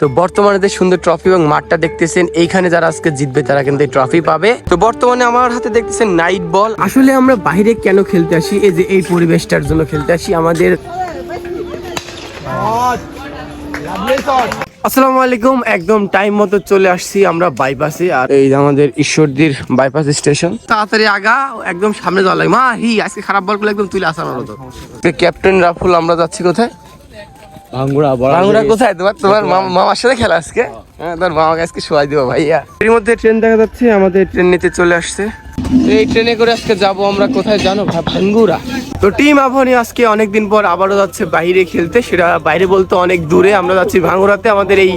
তো বর্তমানে যে সুন্দর ট্রফি এবং মাঠটা দেখতেছেন এইখানে যারা আজকে জিতবে তারা কিন্তু এই ট্রফি পাবে। তো বর্তমানে আমার হাতে দেখতেছেন নাইট বল আসলে আমরা বাইরে কেন খেলতে আসি? এই যে এই পরিবেশটার জন্য খেলতে আসি আমাদের। আসসালামু আলাইকুম একদম টাইম মতো চলে আসছি আমরা বাইপাসে আর এই যে আমাদের ঈশ্বরদীর বাইপাস স্টেশন তাড়াতাড়ি আগা একদম সামনে যাওয়া লাগে মা হি আজকে খারাপ বল করলে একদম তুলে আসার মতো। ক্যাপ্টেন রাফুল আমরা যাচ্ছি কোথায়? ভাঙ্গুড়া বাংলা কোথায়? তোমার তোমার মামার সাথে খেলা আজকে? হ্যাঁ তোর মামাকে আজকে শোয়াই দিবো ভাইয়া। এর মধ্যে ট্রেন দেখা যাচ্ছে আমাদের ট্রেন নিতে চলে আসছে। এই ট্রেনে করে আজকে যাব আমরা কোথায় জানো? ভাঙ্গুরা তো টিম আবহানি আজকে অনেকদিন পর আবারও যাচ্ছে বাইরে খেলতে। সেটা বাইরে বলতে অনেক দূরে। আমরা যাচ্ছি ভাঙ্গুরাতে আমাদের এই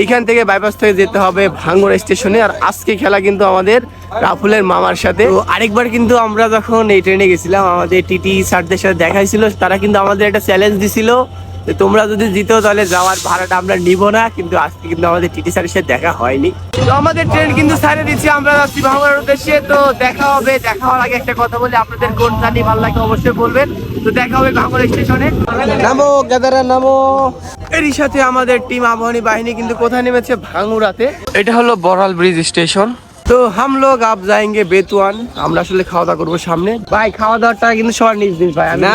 এইখান থেকে বাইপাস থেকে যেতে হবে ভাঙ্গুরা স্টেশনে আর আজকে খেলা কিন্তু আমাদের রাফুলের মামার সাথে। তো আরেকবার কিন্তু আমরা যখন এই ট্রেনে গেছিলাম আমাদের টিটি স্যারদের সাথে দেখাইছিল তারা কিন্তু আমাদের একটা চ্যালেঞ্জ দিছিল। তো তোমরা যদি জিতো তাহলে যাওয়ার ভাড়াটা আমরা নিব না কিন্তু আজকে কিন্তু আমাদের টিটি স্যারের সাথে দেখা হয়নি। তো আমাদের ট্রেন কিন্তু ছাড়ে দিচ্ছি আমরা যাচ্ছি ভাঙার উদ্দেশ্যে। তো দেখা হবে দেখা হওয়ার আগে একটা কথা বলি আপনাদের কোন জানি ভালো লাগে অবশ্যই বলবেন। তো দেখা হবে ভাঙর স্টেশনে। নামো গাদারা নামো। এরই সাথে আমাদের টিম আবহানী বাহিনী কিন্তু কোথায় নেমেছে? ভাঙুরাতে এটা হলো বড়াল ব্রিজ স্টেশন। তো হাম লোক আপ যাएंगे বেতুয়ান। আমরা আসলে খাওয়া দাওয়া করব সামনে। ভাই খাওয়া দাওয়াটা কিন্তু সবার নিজ দিন ভাই। না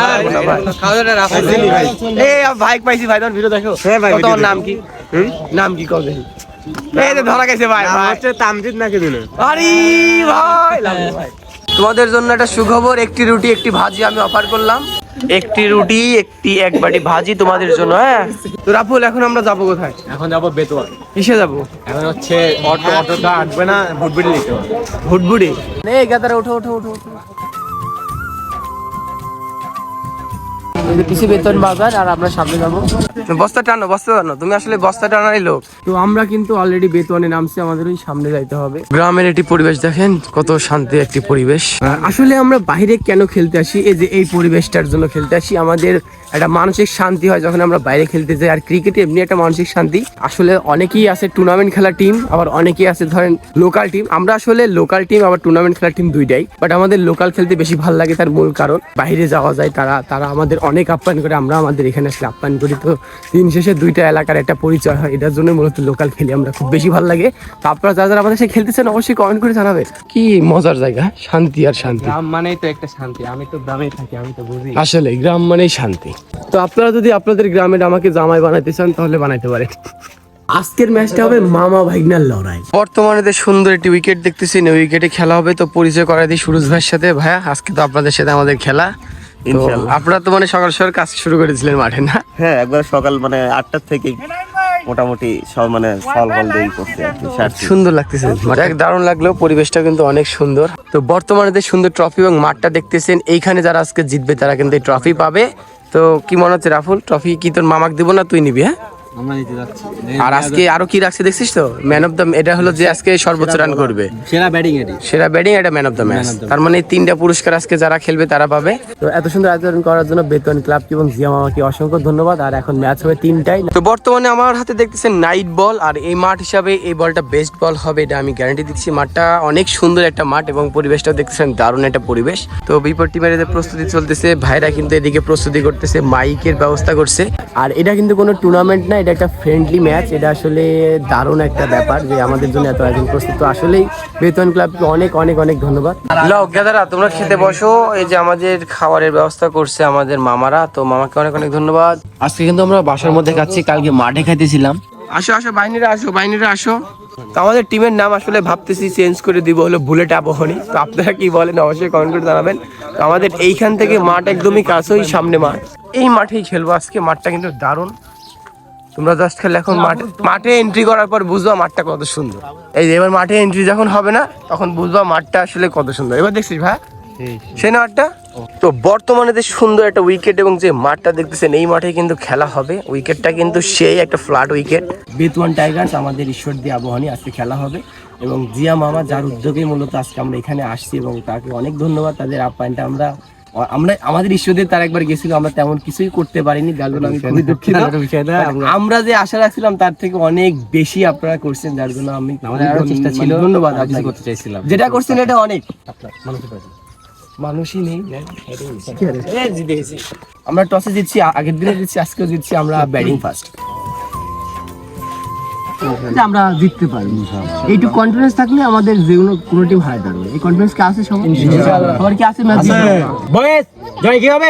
ভাই। এই পাইছি ভাই। তোমার ভিডিও দেখো। হ্যাঁ ভাই, তোমার নাম কি? নাম কি কবে? ধরা গেছে ভাই ভাই। তামজিদ নাকি দিলে আরে ভাই লাভো ভাই। তোমাদের জন্য একটা সুখবর একটি রুটি একটি ভাজি আমি অফার করলাম। একটি রুটি একটি এক বাটি ভাজি তোমাদের জন্য হ্যাঁ? তো রাফুল এখন আমরা যাব কোথায়? এখন যাব বেতুয়া। কিসে যাব? এখন হচ্ছে অটো অটোটা আসবে না ভুটবুড়ি নিতে হবে। ভুটবুড়ি এই উঠো ওঠো ওঠো ওঠো। পিছিয়ে বেতন বাজার আর আমরা সামনে যাব। বস্তা টানো বস্তা টানো। তুমি আসলে বস্তা লোক। তো আমরা কিন্তু অলরেডি বেতনে নামছি আমাদের ওই সামনে যাইতে হবে। গ্রামের একটি পরিবেশ দেখেন কত শান্তি একটি পরিবেশ। আসলে আমরা বাইরে কেন খেলতে আসি? এই যে এই পরিবেশটার জন্য খেলতে আসি। আমাদের একটা মানসিক শান্তি হয় যখন আমরা বাইরে খেলতে যাই। আর ক্রিকেটে এমনি একটা মানসিক শান্তি। আসলে অনেকেই আছে টুর্নামেন্ট খেলা টিম আবার অনেকেই আছে ধরেন লোকাল টিম আমরা আসলে লোকাল টিম আবার টুর্নামেন্ট খেলা টিম দুইটাই। বাট আমাদের লোকাল খেলতে বেশি ভালো লাগে তার মূল কারণ বাইরে যাওয়া যায় তারা তারা আমাদের অনেক আপ্যায়ন করে আমরা আমাদের এখানে আসলে আপ্যায়ন করি। তো দিন শেষে দুইটা এলাকার একটা পরিচয় হয় এটার জন্য মূলত লোকাল খেলি আমরা খুব বেশি ভালো লাগে। তো আপনারা যারা যারা আমাদের সাথে খেলতেছেন অবশ্যই কমেন্ট করে জানাবে কি মজার জায়গা? শান্তি আর শান্তি। গ্রাম মানেই তো একটা শান্তি আমি তো গ্রামেই থাকি আমি তো বুঝি। আসলে গ্রাম মানেই শান্তি। তো আপনারা যদি আপনাদের গ্রামের আমাকে জামাই বানাইতে চান তাহলে বানাইতে পারেন। আজকের ম্যাচটা হবে মামা ভাইগনার লড়াই। বর্তমানে সুন্দর একটি উইকেট দেখতেছি এই উইকেটে খেলা হবে তো পরিচয় করাই দিই সুরজ ভাইয়ের সাথে। ভাইয়া আজকে তো আপনাদের সাথে আমাদের খেলা। আপনারা তো মানে সকাল সকাল কাজ শুরু করেছিলেন মাঠে না? হ্যাঁ একবার সকাল মানে আটটার থেকে মোটামুটি সব মানে ফল ফল দিয়ে করছে আর কি সুন্দর লাগতেছে মাঠে। দারুণ লাগল পরিবেশটা কিন্তু অনেক সুন্দর। তো বর্তমানে যে সুন্দর ট্রফি এবং মাঠটা দেখতেছেন এইখানে যারা আজকে জিতবে তারা কিন্তু এই ট্রফি পাবে। তো কি মনে হচ্ছে রাফুল ট্রফি কি তোর মামাকে দেবো না তুই নিবি হ্যাঁ? আমরা নিতে যাচ্ছি। আর আজকে আরও কি রাখছে দেখছিস তো? ম্যান অফ দ্য এটা হলো যে আজকে সর্বোচ্চ রান করবে। সেরা ব্যাটিং এটি। সেরা ব্যাটিং এটা ম্যান অফ দ্য ম্যাচ তার মানে তিনটা পুরস্কার আজকে যারা খেলবে তারা পাবে। তো এত সুন্দর আয়োজন করার জন্য বেতন ক্লাব এবং জিয়া মামাকে অসংখ্য ধন্যবাদ। আর এখন ম্যাচ হবে তিনটাই তো বর্তমানে আমার হাতে দেখতেছেন নাইট বল আর এই মাঠ হিসাবে এই বলটা বেস্ট বল হবে এটা আমি গ্যারান্টি দিচ্ছি। মাঠটা অনেক সুন্দর একটা মাঠ এবং পরিবেশটাও দেখতেছেন দারুণ একটা পরিবেশ। তো বিপদ টিমের যে প্রস্তুতি চলতেছে ভাইরা কিন্তু এদিকে প্রস্তুতি করতেছে মাইকের ব্যবস্থা করছে। আর এটা কিন্তু কোনো টুর্নামেন্ট না এটা একটা ফ্রেন্ডলি ম্যাচ এটা আসলে দারুণ একটা ব্যাপার যে আমাদের জন্য এত আয়োজন প্রস্তুত তো আসলেই বেতন ক্লাবকে অনেক অনেক অনেক ধন্যবাদ। গেদারা তোমরা খেতে বসো। এই যে আমাদের খাবারের ব্যবস্থা করছে আমাদের মামারা তো মামাকে অনেক অনেক ধন্যবাদ। আজকে কিন্তু আমরা বাসার মধ্যে খাচ্ছি কালকে মাঠে খাইতেছিলাম। আসো আসো বাইনিরা আসো বাইনিরা আসো। তো আমাদের টিমের নাম আসলে ভাবতেছি চেঞ্জ করে দিব হলো বুলেট আবহনী। তো আপনারা কি বলেন অবশ্যই কমেন্ট করে জানাবেন। তো আমাদের এইখান থেকে মাঠ একদমই কাছে ওই সামনে মাঠ। এই মাঠেই খেলব। আজকে মাঠটা কিন্তু দারুণ। তোমরা জাস্ট খেলে এখন মাঠে মাঠে এন্ট্রি করার পর বুঝবা মাঠটা কত সুন্দর। এই যে এবার মাঠে এন্ট্রি যখন হবে না তখন বুঝবা মাঠটা আসলে কত সুন্দর। এবার দেখছিস ভাই সে না মাঠটা? তো বর্তমানে যে সুন্দর একটা উইকেট এবং যে মাঠটা দেখতেছেন এই মাঠে কিন্তু খেলা হবে। উইকেটটা কিন্তু সেই একটা ফ্ল্যাট উইকেট বেতুয়ান টাইগার্স আমাদের ঈশ্বর দিয়ে আবহানী আজকে খেলা হবে। এবং জিয়া মামা যার উদ্যোগে মূলত আজকে আমরা এখানে আসছি এবং তাকে অনেক ধন্যবাদ। তাদের আপ্যায়নটা আমরা আমরা আমাদের ঈশ্বরদের তার একবার গেছিল আমরা তেমন কিছুই করতে পারিনি যার জন্য আমি খুবই দুঃখিত। আমরা যে আশা রাখছিলাম তার থেকে অনেক বেশি আপনারা করছেন যার জন্য আমি আমাদের আরও চেষ্টা ছিল। ধন্যবাদ আমরা আপনাকে। করতে চাইছিলাম। যেটা করছেন এটা অনেক। মানুষই নেই। আমরা টসে জিতছি আগের দিনে জিতছি আজকেও জিতছি আমরা ব্যাটিং ফার্স্ট যে আমরা জিততে পারব একটু কনফিডেন্স থাকলে আমাদের যে কোনো কোনো টিম হারাতে পারবে। এই কনফিডেন্স কি আছে সবার? সবার কি আছে ম্যাচ বয়েস জয় কি হবে?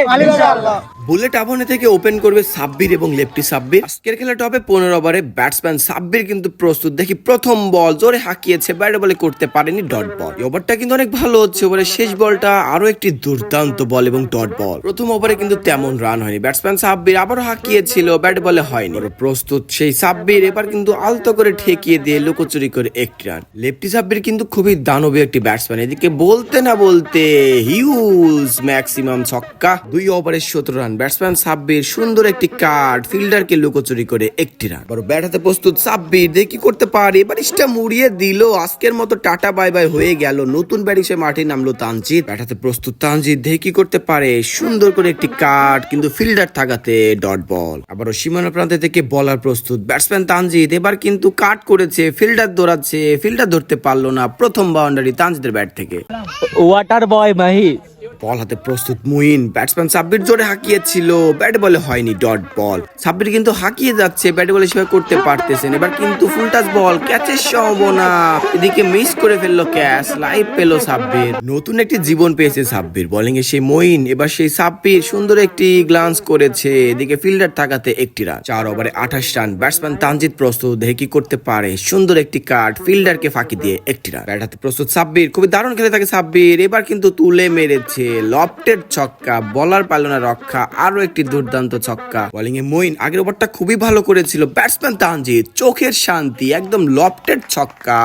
বুলেট আবনে থেকে ওপেন করবে সাব্বির এবং লেফটি সাব্বির। আজকের খেলাটা হবে পনেরো ওভারে ব্যাটসম্যান সাব্বির কিন্তু প্রস্তুত। দেখি প্রথম বল জোরে হাঁকিয়েছে ব্যাট বলে করতে পারেনি ডট বল ওভারটা কিন্তু অনেক ভালো হচ্ছে। ওভারের শেষ বলটা আরও একটি দুর্দান্ত বল এবং ডট বল প্রথম ওভারে কিন্তু তেমন রান হয়নি। ব্যাটসম্যান সাব্বির আবারও হাঁকিয়েছিল ব্যাট বলে হয়নি। প্রস্তুত সেই সাব্বির। এবার কিন্তু আলতো করে ঠেকিয়ে দিয়ে লুকোচুরি করে একটি রান লেফটি সাব্বির কিন্তু খুবই দানবীয় একটি ব্যাটসম্যান এদিকে বলতে না বলতে হিউজ ম্যাক্সিমাম ছক্কা। দুই ওভারে সতেরো রান ব্যাটসম্যান সাব্বির, সুন্দর একটি কার্ড, ফিল্ডারকে লুকোচুরি করে একটি রান। বড় ব্যাট হাতে প্রস্তুত সাব্বির, দেখি করতে পারে। এবার ইস্টা মুড়িয়ে দিল, আজকের মতো টাটা, বাই বাই হয়ে গেল। নতুন ব্যাটিং সে মাঠে নামলো তানজিৎ ব্যাট হাতে প্রস্তুত তানজিৎ দেখি করতে পারে। সুন্দর করে একটি কার্ড, কিন্তু ফিল্ডার থাকাতে ডট বল। আবারও সীমানা প্রান্তে থেকে বলার প্রস্তুত ব্যাটসম্যান তানজিৎ এবার কিন্তু কাট করেছে, ফিল্ডার দৌড়াচ্ছে, ফিল্ডার ধরতে পারল না প্রথম বাউন্ডারি তানজিদের ব্যাট থেকে। ওয়াটার বয় মাহি বল হাতে প্রস্তুত মুইন। ব্যাটসম্যান সাব্বির জোরে হাঁকিয়েছিল। ব্যাট বলে হয়নি ডট বল সাব্বির কিন্তু হাঁকিয়ে যাচ্ছে ব্যাট বলে সেভাবে করতে পারতেছেন এবার কিন্তু ফুল টাচ বল ক্যাচের সম্ভাবনা। এদিকে মিস করে ফেলল ক্যাচ লাইভ পেল সাব্বির। নতুন একটি জীবন পেয়েছে সাব্বির বোলিং এ সেই মইন। এবার সেই সাব্বির সুন্দর একটি গ্লান্স করেছে। এদিকে ফিল্ডার থাকাতে একটি রান চার ওভারে আঠাশ রান ব্যাটসম্যান তানজিৎ প্রস্তুত, দেখে কি করতে পারে? সুন্দর একটি কার্ড ফিল্ডারকে ফাঁকি দিয়ে একটি রান ব্যাট হাতে প্রস্তুত সাব্বির, খুবই দারুণ খেলে থাকে সাব্বির। এবার কিন্তু তুলে মেরেছে। লফটের ছক্কা, বলার পারল না রক্ষা আরও একটি দুর্দান্ত ছক্কা। বোলিং এ মইন আগের ওভারটা খুবই ভালো করেছিল। ব্যাটসম্যান তানজিৎ চোখের শান্তি, একদম লফটের ছক্কা।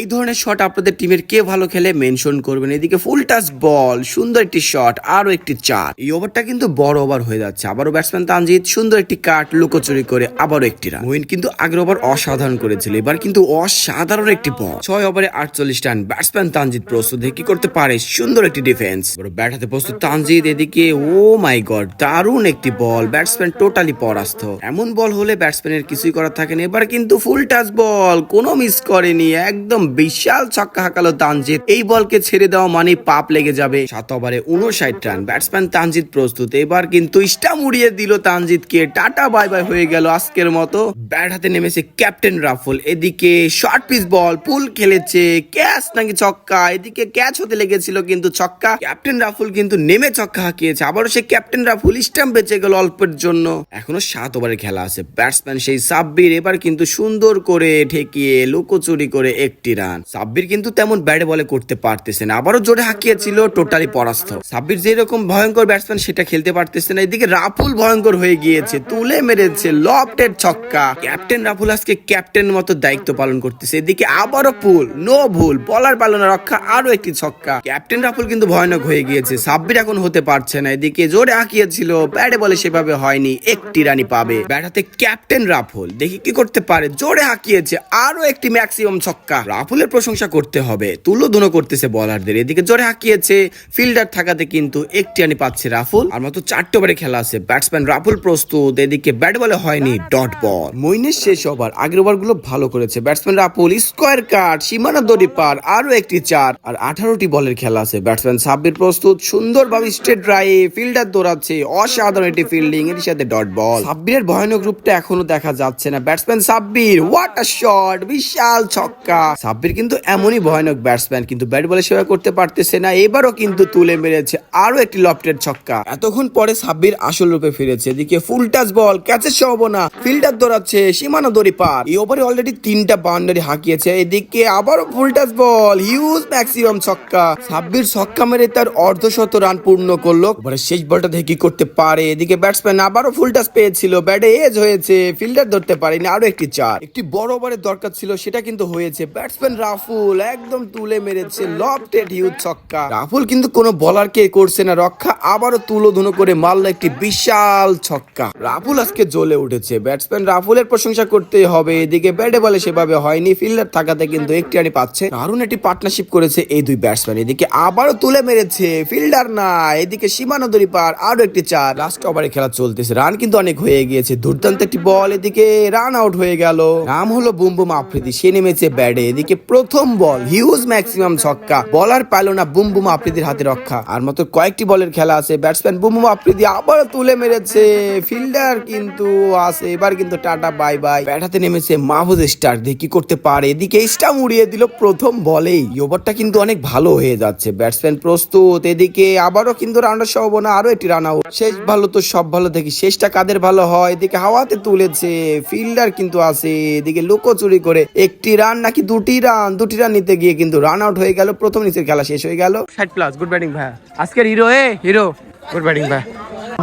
এই ধরনের শট আপনাদের টিমের কে ভালো খেলে মেনশন করবেন। এদিকে ফুল টাচ বল সুন্দর একটি শট আরও একটি চার। এই ওভারটা কিন্তু বড় ওভার হয়ে যাচ্ছে। আবারও ব্যাটসম্যান তানজিৎ সুন্দর একটি কাট লুকোচুরি করে আবারও একটি রান মোহিন কিন্তু আগের ওভার অসাধারণ করেছিল, এবার কিন্তু অসাধারণ একটি বল ছয় ওভারে আটচল্লিশ রান ব্যাটসম্যান তানজিৎ প্রস্তুত কি করতে পারে? সুন্দর একটি ডিফেন্স ব্যাট হাতে প্রস্তুত তানজিৎ এদিকে ও মাই গড দারুণ একটি বল ব্যাটসম্যান টোটালি পরাস্ত। এমন বল হলে ব্যাটসম্যানের কিছুই করার থাকে না। এবার কিন্তু ফুল টাচ বল কোনো মিস করেনি, একদম বিশাল ছক্কা হাঁকালো তানজিৎ এই বলকে ছেড়ে দেওয়া মানে পাপ লেগে যাবে। সাত ওভারে উনষাট রান। ব্যাটসম্যান তানজিৎ প্রস্তুত। এবার কিন্তু স্টাম উড়িয়ে দিল তানজিৎকে টাটা, বাই বাই হয়ে গেল আজকের মতো। ব্যাট হাতে নেমেছে ক্যাপ্টেন রাফুল। এদিকে শর্ট পিচ বল, পুল খেলেছে, ক্যাচ নাকি ছক্কা। এদিকে ক্যাচ হতে লেগেছিল কিন্তু ছক্কা। ক্যাপ্টেন রাফুল কিন্তু নেমে ছক্কা হাঁকিয়েছে। আবারও সে ক্যাপ্টেন রাফুল স্টাম্প বেঁচে গেল অল্পের জন্য। এখনও সাত ওভারে খেলা আছে। ব্যাটসম্যান সেই সাব্বির এবার কিন্তু সুন্দর করে ঠেকিয়ে, লুকোচুরি করে একটি রান সাব্বির কিন্তু তেমন ব্যাটে বলে করতে পারতেছে না। আবারও জোরে হাঁকিয়েছিল টোটালি পরাস্ত। সাব্বির যেরকম ভয়ঙ্কর ব্যাটসম্যান সেটা খেলতে পারতেছে না। এদিকে রাফুল ভয়ঙ্কর হয়ে গিয়েছে, তুলে মেরেছে লফটের ছক্কা। ক্যাপ্টেন রাফুল আজকে ক্যাপ্টেন মতো দায়িত্ব পালন করতেছে। এদিকে আবারও পুল নো ভুল বলার পালনা রক্ষা আরও একটি ছক্কা। ক্যাপ্টেন রাফুল কিন্তু ভয়ানক হয়ে গিয়েছে, সাব্বির এখন হতে পারছে না। এদিকে জোরে হাঁকিয়েছিল ব্যাটে বলে সেভাবে হয়নি, একটি রানি পাবে। ব্যাট হাতে ক্যাপ্টেন রাফুল, দেখি কি করতে পারে। জোরে হাঁকিয়েছে আরও একটি ম্যাক্সিমাম ছক্কা। রাফুলের প্রশংসা করতে হবে তুলো ধুনো করতেছে বলারদের এদিকে জোরে হাঁকিয়েছে ফিল্ডার থাকাতে কিন্তু একটি রানি পাচ্ছে রাফুল আর মাত্র চারটে ওভারে খেলা আছে ব্যাটসম্যান রাফুল প্রস্তুত, এদিকে ব্যাট বলে হয়নি ডট বল মইনের শেষ ওভার আগের ওভারগুলো ভালো করেছে ব্যাটসম্যান রাফুল স্কোয়ার কাট সীমানা দড়ি পার আরও একটি চার, আর আঠারোটি বলের খেলা আছে ব্যাটসম্যান সাব্বির প্রস্তুত, সুন্দরভাবে স্ট্রেট ড্রাইভ ফিল্ডার দৌড়াচ্ছে, অসাধারণ একটি ফিল্ডিং এর সাথে ডট বল সাব্বিরের ভয়ানক রূপটা এখনও দেখা যাচ্ছে না batsman Sabbir what a shot বিশাল ছক্কা। সাব্বির কিন্তু এমনই ভয়ানক ব্যাটসম্যান কিন্তু ব্যাট বলে সেবা করতে পারতেছে না। এবারও কিন্তু তুলে মেরেছে আরও একটি লফটের ছক্কা। এতক্ষণ পরে সাব্বির আসল রূপে ফিরেছে। এদিকে ফুল টাচ বল ক্যাচের সম্ভাবনা ফিল্ডার দৌড়াচ্ছে সীমানা দড়ি পার। এই ওভারে অলরেডি তিনটা বাউন্ডারি হাঁকিয়েছে। এদিকে আবারও full touch ball huge maximum ছক্কা। সাব্বির ছক্কা মেরে তার অর্ধশত রান পূর্ণ করল। এবারে শেষ বলটা থেকে কি করতে পারে? এদিকে ব্যাটসম্যান আবারও ফুল টাচ পেয়েছিল। ব্যাটে এজ হয়েছে ফিল্ডার ধরতে পারেনি আরও একটি চার। একটি বড় ওভারের দরকার ছিল, সেটা কিন্তু হয়েছে। ব্যাটসম্যান রাফুল একদম তুলে মেরেছে লফটেড হিউজ ছক্কা। রাফুল কিন্তু কোনো বলারকে করছে না রক্ষা আবারও তুলো ধুনো করে মারলো একটি বিশাল ছক্কা। রাফুল আজকে জ্বলে উঠেছে ব্যাটসম্যান রাফুলের প্রশংসা করতেই হবে এদিকে ব্যাটে বলে সেভাবে হয়নি ফিল্ডার থাকাতে কিন্তু একটি রানি পাচ্ছে। দারুণ একটি পার্টনারশিপ করেছে এই দুই ব্যাটসম্যান এদিকে আবারও তুলে মেরেছে ফিল্ডার না এদিকে সীমানা দড়ি পার আরও একটি চার। লাস্ট ওভারে খেলা চলতেছে রান কিন্তু অনেক হয়ে গিয়েছে দুর্দান্ত একটি বল এদিকে রান আউট হয়ে গেল। নাম হলো বুম বুম আফ্রিদি সে নেমেছে ব্যাটে এদিকে এদিকে প্রথম বল, হিউজ ম্যাক্সিমাম ছক্কা। বলার পাইল না বুম বুম আফ্রিদির হাতে রক্ষা। আর মাত্র কয়েকটি বলের খেলা আছে, ব্যাটসম্যান বুম বুম আফ্রিদি আবার তুলে মেরেছে। ফিল্ডার কিন্তু আছে, এবার কিন্তু টাটা, বাই বাই। ব্যাট হাতে নেমেছে মাহফুজ স্টার, দিয়ে কি করতে পারে? এদিকে স্টাম উড়িয়ে দিল প্রথম বলেই। ওভারটা কিন্তু অনেক ভালো হয়ে যাচ্ছে। ব্যাটসম্যান প্রস্তুত, এদিকে আবারও কিন্তু রানার সম্ভাবনা আরও একটি রান আউট। শেষ ভালো তো, সব ভালো দেখি। শেষটা কাদের ভালো হয়? এদিকে হাওয়াতে তুলেছে, ফিল্ডার কিন্তু আছে, এদিকে লুকোচুরি করে একটি রান নাকি দুটি রান দুটি রান নিতে গিয়ে কিন্তু রান আউট হয়ে গেল। প্রথম নিচের খেলা শেষ হয়ে গেল। ষাট প্লাস গুড ব্যাটিং ভাই আজকের hero a hero good batting ভাই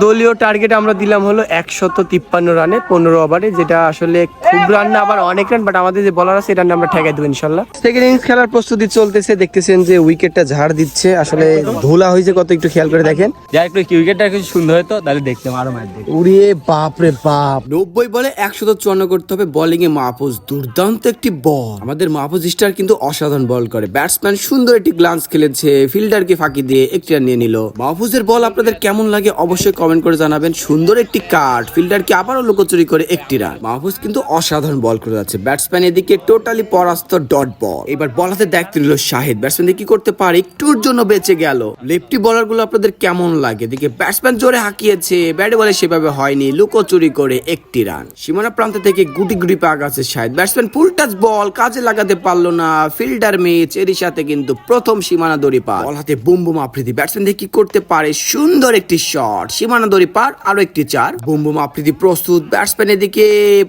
দলীয় টার্গেট আমরা দিলাম হলো একশত তিপ্পান্ন রানে পনেরো ওভারে যেটা আসলে খুব রান না আবার অনেক রান বাট আমাদের যে বলার আছে এটা আমরা ঠেকাই দেবো ইনশাল্লাহ। সেকেন্ড ইনিংস খেলার প্রস্তুতি চলতেছে দেখতেছেন যে উইকেটটা ঝাড় দিচ্ছে আসলে ধুলা হয়েছে কত একটু খেয়াল করে দেখেন। যা একটু উইকেটটা একটু সুন্দর হতো তাহলে দেখতাম আরও ম্যাচ উড়িয়ে বাপ রে বাপ। নব্বই বলে একশত চুয়ান্ন করতে হবে বোলিং এ মাহফুজ দুর্দান্ত একটি বল আমাদের মাহফুজ স্টার কিন্তু অসাধারণ বল করে। ব্যাটসম্যান সুন্দর একটি গ্লান্স খেলেছে ফিল্ডারকে ফাঁকি দিয়ে একটি রান নিয়ে নিল। মাহফুজের বল আপনাদের কেমন লাগে অবশ্যই কমেন্ট করে জানাবেন, সুন্দর একটি কাট ফিল্ডারকে আবারও লুকোচুরি করে একটি রান মাহফুজ কিন্তু অসাধারণ বল করে যাচ্ছে। ব্যাটসম্যান এদিকে টোটালি পরাস্ত ডট বল এবার বল হাতে দায়িত্ব নিল শাহিদ। ব্যাটসম্যান কি করতে পারে? একটুর জন্য বেঁচে গেল। লেফটি বলারগুলো আপনাদের কেমন লাগে? এদিকে ব্যাটসম্যান জোরে হাঁকিয়েছে। ব্যাটে বলে সেভাবে হয়নি। লুকোচুরি করে একটি রান সীমানা প্রান্ত থেকে গুটি গুটি পা গেছে Shahid. Batsman full touch ball কাজে লাগাতে পারল না। ফিল্ডার ম্যাচ এরই সাথে কিন্তু প্রথম সীমানা দড়ি পার বল হাতে বুম বুম আফ্রিদি ব্যাটসম্যান দিয়ে কি করতে পারে? সুন্দর একটি শট সীমানা দড়ি পার, আরও একটি চার। বুম বুম আফ্রিদি প্রস্তুত ব্যাটসম্যান দিকে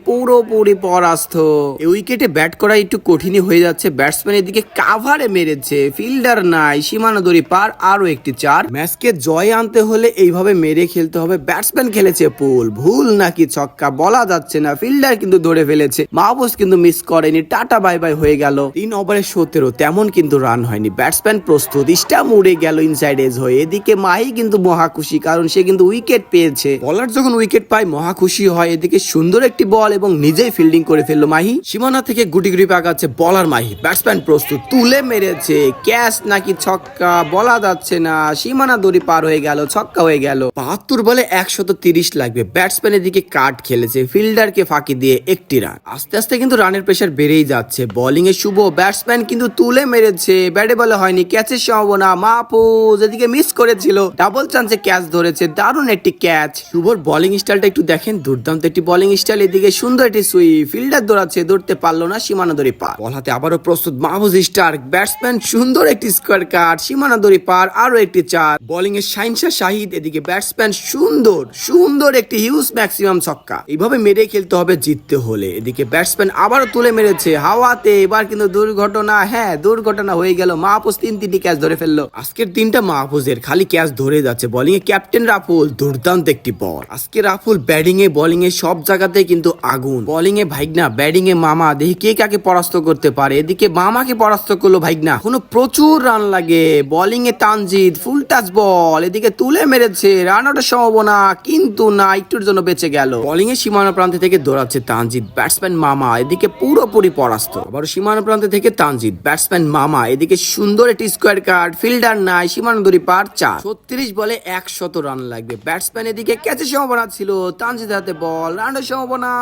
পুরোপুরি পরাস্ত। এই উইকেটে ব্যাট করা একটু কঠিনই হয়ে যাচ্ছে ব্যাটসম্যান দিকে কাভারে মেরেছে। ফিল্ডার নাই সীমানা দড়ি পার, আরও একটি চার। ম্যাচকে জয় আনতে হলে এইভাবে মেরে খেলতে হবে। ব্যাটসম্যান খেলেছে পুল, ভুল নাকি ছক্কা, বলা যাচ্ছে না। ফিল্ডার কিন্তু ধরে ফেলেছে, মাহবুস কিন্তু মিস করেনি। টাটা বাই বাই হয়ে গেল। তিন ওভারে সতেরো, তেমন কিন্তু রান হয়নি। ব্যাটসম্যান প্রস্তুত স্টাম উড়ে গেল ইনসাইড এজ হয়ে। এদিকে মাহি কিন্তু মহা খুশি কারণ সে কিন্তু উইকেট পেয়েছে। বলার যখন উইকেট পায়, মহা খুশি হয়। এদিকে সুন্দর একটি বল এবং নিজেই ফিল্ডিং করে ফেলল মাহি। সীমানা থেকে গুটি গুটি পাকাচ্ছে বলার মাহি। ব্যাটসম্যান প্রস্তুত, তুলে মেরেছে। ক্যাচ নাকি ছক্কা, বলা যাচ্ছে না। সীমানা দড়ি পার হয়ে গেল, ছক্কা হয়ে গেল। বাহাত্তর বলে একশত তিরিশ লাগবে। ব্যাটসম্যানের দিকে কাট খেলেছে। ফিল্ডারকে ফাঁকি দিয়ে একটি রান আস্তে আস্তে কিন্তু রানের প্রেশার বেড়েই যাচ্ছে। বোলিং এ শুভ ব্যাটসম্যান কিন্তু তুলে মেরেছে। ব্যাটে বলে হয়নি ক্যাচের সম্ভাবনা। মাহফুজ এদিকে মিস করেছিল। ডাবল চান্সে ক্যাচ ধরেছে। দারুণ একটি ক্যাচ শুভর বোলিং স্টাইলটা একটু দেখেন, দুর্দান্ত একটি বোলিং স্টাইল এদিকে সুন্দর একটি সুই ফিল্ডার দৌড়াচ্ছে ধরতে পারল না সীমানা দড়ি পার। বল হাতে আবারও প্রস্তুত মাহফুজ স্টার ব্যাটসম্যান সুন্দর একটি স্কোয়ার কাট সীমানা দড়ি পার আরও একটি চার। বোলিং এর শাহিনশা শাহিদ, এদিকে ব্যাটসম্যান সুন্দর সুন্দর একটি হিউজ ম্যাক্সিমাম ছক্কা। এইভাবে মেরে খেলতে হবে, জিততে হলে। এদিকে ব্যাটসম্যান আবারও তুলে মেরেছে, হাওয়াতে এবার কিন্তু দুর্ঘটনা হ্যাঁ দুর্ঘটনা হয়ে গেল মাহফুজ তিন তিনটি ক্যাচ ধরে ফেলল। আজকের দিনটা মাহফুজের খালি ক্যাচ ধরে যাচ্ছে। বোলিং এ ক্যাপ্টেন রাফুল দুর্দান্ত একটি বল আজকে রাফুল ব্যাটিং এ বোলিং এ সব জায়গাতে কিন্তু আগুন। বোলিং এ ভাইগনা ব্যাটিং এ মামা। দেখি কে কাকে পরাস্ত করতে পারে। এদিকে মামাকে পরাস্ত করল ভাইগনা। কোনো প্রচুর রান লাগে। বোলিং এ তানজিদ ফুল টাচ বল এদিকে তুলে মেরেছে রান আউটের সম্ভাবনা, কিন্তু না, একটুর জন্য বেঁচে গেল। বোলিং এ সীমানা প্রান্তে থেকে দৌড়াচ্ছে তানজিদ ব্যাটসম্যান মামা। এদিকে পুরোপুরি পরাস্ত। আবার সীমানা প্রান্তে থেকে তানজিদ ব্যাটসম্যান মামা। এদিকে সুন্দর একটি স্কোয়ার কার্ড ফিল্ডার নাই, সীমানা দড়ি পার চার। ছত্রিশ বলে একশত রান লাগবে ব্যাটসম্যান এদিকে ক্যাচের সম্ভাবনা ছিল তানজিদ হাতে বল, রানের সম্ভাবনা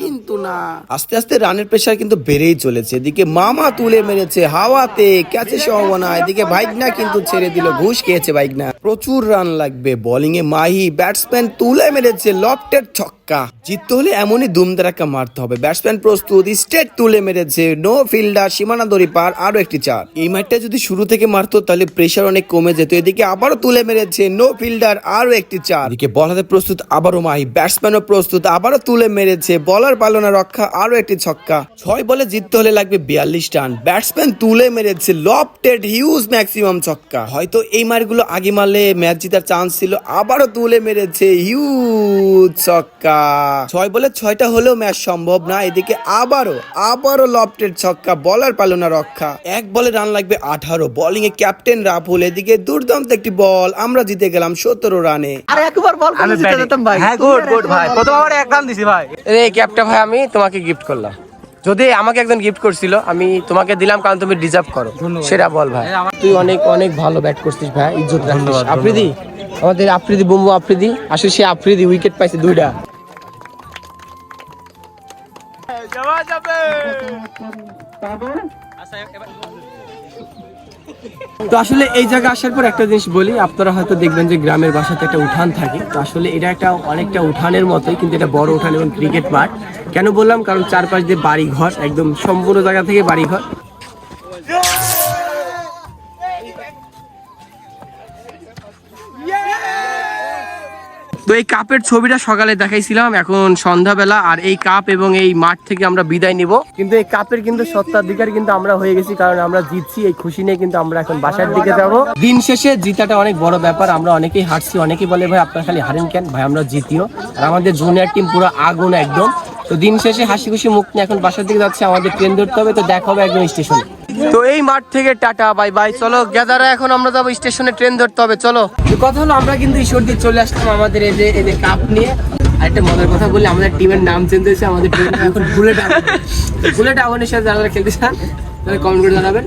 কিন্তু না। আস্তে আস্তে রানের প্রেশার কিন্তু বেড়েই চলেছে। এদিকে মামা তুলে মেরেছে হাওয়াতে, ক্যাচের সম্ভাবনা। এদিকে ভাইগনা কিন্তু ছেড়ে দিল, ঘুষ খেয়েছে ভাইগনা। প্রচুর রান লাগবে বোলিং এ মাহি, ব্যাটসম্যান তুলে মেরেছে, লফটের ছক্কা। জিততে হলে এমনই দুমদারাক্কা মারতে হবে। ব্যাটসম্যান প্রস্তুত স্টেট তুলে মেরেছে। নো ফিল্ডার সীমানা দড়ি পার আরও একটি চার। এই ম্যাচটা যদি শুরু থেকে মারতো, তাহলে প্রেশার অনেক কমে যেত। এদিকে আবারও তুলে মেরেছে। নো ফিল্ডার আরও একটি চার। এদিকে বল হাতে প্রস্তুত, আবারও মাহি। ব্যাটসম্যানও প্রস্তুত, আবারও তুলে মেরেছে। বলার পালনা রক্ষা আরও একটি ছক্কা। ছয় বলে জিততে হলে লাগবে বিয়াল্লিশ রান। ব্যাটসম্যান তুলে মেরেছে লফটেড হিউজ ম্যাক্সিমাম ছক্কা। হয়তো এই মারগুলো আগে মারলে ম্যাচ জিতার চান্স ছিল। আবারও তুলে মেরেছে হিউজ ছক্কা। ছয় বলে ছয়টা হলেও ম্যাচ সম্ভব না। এদিকে আবারও আবারও লফটেড ছক্কা বলার পালনা রক্ষা। এক বলে রান লাগবে আঠারো। বোলিং এ ক্যাপ্টেন রাফুল এদিকে দুর্দান্ত একটি বল। আমরা জিতে গেলাম সতেরো রানে। আর একবার বল করে জিতে যেতাম ভাই। হ্যাঁ গুড গুড ভাই। প্রথম ওভারে এক রান দিছি ভাই। এই ক্যাপটা ভাই আমি তোমাকে গিফট করলাম। যদি আমাকে একজন গিফট করছিল আমি তোমাকে দিলাম কারণ তুমি ডিজার্ভ করো। সেটা বল ভাই। তুই অনেক অনেক ভালো ব্যাট করছিস ভাই। ইজ্জত রাখিস। আফ্রিদি আমাদের আফ্রিদি বুম্বু আফ্রিদি। আসলে সে আফ্রিদি উইকেট পাইছে দুইটা। তো আসলে এই জায়গা আসার পর একটা জিনিস বলি, আপনারা হয়তো দেখবেন যে গ্রামের বাসাতে একটা উঠান থাকে। তো আসলে এটা একটা অনেকটা উঠানের মতোই, কিন্তু এটা বড় উঠান এবং ক্রিকেট মাঠ। কেন বললাম? কারণ চারপাশ দিয়ে বাড়ি ঘর একদম সম্পূর্ণ জায়গা থেকে বাড়ি তো এই কাপের ছবিটা সকালে দেখাইছিলাম এখন সন্ধ্যাবেলা আর এই কাপ এবং এই মাঠ থেকে আমরা বিদায় নিব। কিন্তু এই কাপের কিন্তু সত্ত্বাধিকার কিন্তু আমরা হয়ে গেছি কারণ আমরা জিতছি এই খুশি নিয়ে কিন্তু আমরা এখন বাসার দিকে যাব। দিন শেষে জিতাটা অনেক বড় ব্যাপার আমরা অনেকেই হারছি অনেকেই বলে ভাই আপনার খালি হারেন কেন? ভাই আমরা জিতিও। আর আমাদের জুনিয়র টিম পুরো আগুন একদম। তো দিন শেষে হাসি খুশি মুখ নিয়ে এখন বাসার দিকে যাচ্ছে আমাদের ট্রেন ধরতে হবে তো দেখা হবে একদম স্টেশনে তো এই মাঠ থেকে টাটা, বাই বাই। চলো গেদারা এখন আমরা যাব স্টেশনে, ট্রেন ধরতে হবে, চলো। কথা হলো, আমরা কিন্তু ঈশ্বরদী চলে আসলাম আমাদের এই এদের কাপ নিয়ে। আরেকটা মজার কথা বলি, আমাদের টিমের নাম চেঞ্জ হয়েছে, আমাদের এখন বুলেট বুলেট আগুনের সাথে যারা খেলতে চান তাহলে কমেন্ট করে জানাবেন।